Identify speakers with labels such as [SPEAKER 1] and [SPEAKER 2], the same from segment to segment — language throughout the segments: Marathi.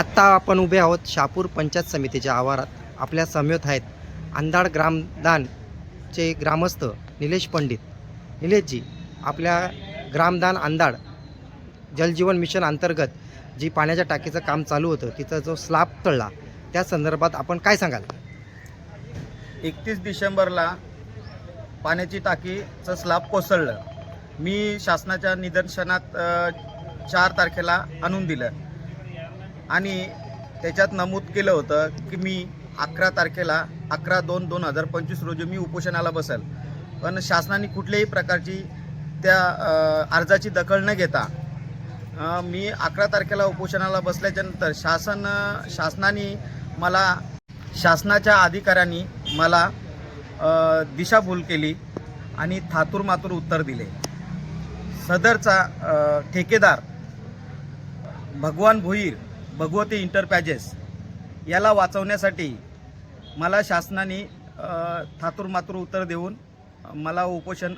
[SPEAKER 1] आत्ता आपण उभे आहोत शापूर पंचायत समितीच्या आवारात. आपल्या समवेत आहेत अंधाड ग्रामदानचे ग्रामस्थ निलेश पंडित. निलेशजी आपल्या ग्रामदान अंधाड जलजीवन मिशन अंतर्गत जी पाण्याच्या टाकीचं काम चालू होतं तिचा जो स्लाब तळला त्या संदर्भात आपण काय सांगाल?
[SPEAKER 2] एकतीस डिसेंबरला पाण्याची टाकीचं स्लाब कोसळलं. मी शासनाच्या निदर्शनात अ, चार तारखेला आणून दिलं. आणि त्याच्यात नमूद केलं होतं की मी अकरा तारखेला अकरा दोन दोन हजार पंचवीस रोजी मी उपोषणाला बसेल. पण शासनाने कुठल्याही प्रकारची त्या अर्जाची दखल न घेता मी अकरा तारखेला उपोषणाला बसल्याच्यानंतर शासन शासनाने मला शासनाच्या अधिकाऱ्यांनी मला दिशाभूल केली आणि थातूर मातूर उत्तर दिले. सदरचा ठेकेदार भगवान भोईर भगवती इंटरपॅजेस याला वाचवण्यासाठी मला शासनाने अ, उत्तर देऊन मला उपोषण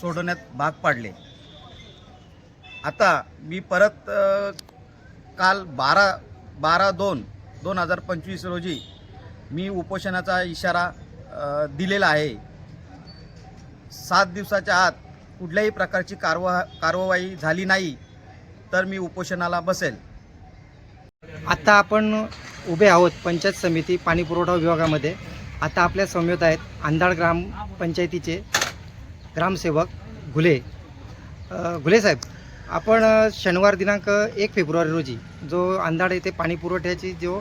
[SPEAKER 2] सोडवण्यात भाग पाडले. आता मी परत काल बारा बारा दोन दोन हजार पंचवीस रोजी मी उपोषणाचा इशारा दिलेला आहे. सात दिवसाच्या आत कुठल्याही प्रकारची कारवा कारवाई झाली नाही तर मी उपोषणाला बसेल.
[SPEAKER 1] आत्ता आपण उभे आहोत पंचायत समिती पाणी पुरवठा विभागामध्ये. आता आपल्या समवेत आहेत अंधाड ग्रामपंचायतीचे ग्रामसेवक घुले. अ, घुले साहेब आपण शनिवार दिनांक एक फेब्रुवारी रोजी जो आंधाड येथे पाणी पुरवठ्याची जो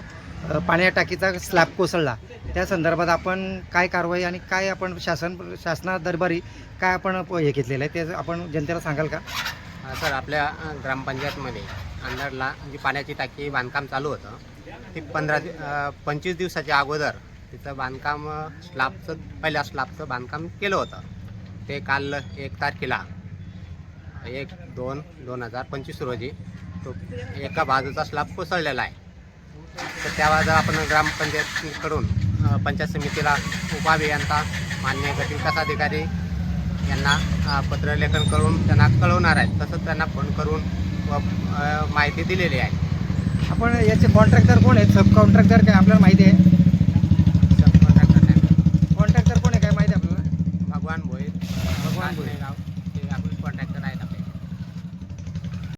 [SPEAKER 1] पाण्या टाकीचा स्लॅब कोसळला त्या संदर्भात आपण काय कारवाई आणि काय आपण शासन शासना दरबारी काय आपण प- हे घेतलेलं आहे ते आपण जनतेला सांगाल का?
[SPEAKER 3] सर आपल्या ग्रामपंचायतमध्ये अंधारला जी पाण्याची टाकी बांधकाम चालू होतं. ती पंधरा दि पंचवीस दिवसाच्या अगोदर तिचं बांधकाम स्लाबचं स्लॅबचं पहिल्या स्लॅबचं बांधकाम केलं होतं. ते काल एक तारखेला एक दोन दोन हजार पंचवीस रोजी तो एका बाजूचा स्लॅब कोसळलेला आहे. तर त्याबाबत आपण ग्रामपंचायतीकडून पंचायत समितीला उपाभियंता मान्य गट विकास अधिकारी यांना पत्रलेखन करून त्यांना कळवणार आहेत. तसंच त्यांना फोन करून माहिती दिलेली आहे.
[SPEAKER 1] आपण याचे कॉन्ट्रॅक्टर कोण आहेत? सब कॉन्ट्रॅक्टर काय आपल्याला माहिती आहे?
[SPEAKER 3] सबकॉन्ट्रॅक्टर साहेब
[SPEAKER 1] कॉन्ट्रॅक्टर कोण आहे? काय माहिती आपल्याला?
[SPEAKER 3] भगवान भोईर.
[SPEAKER 1] भगवान भोईर.
[SPEAKER 3] गाव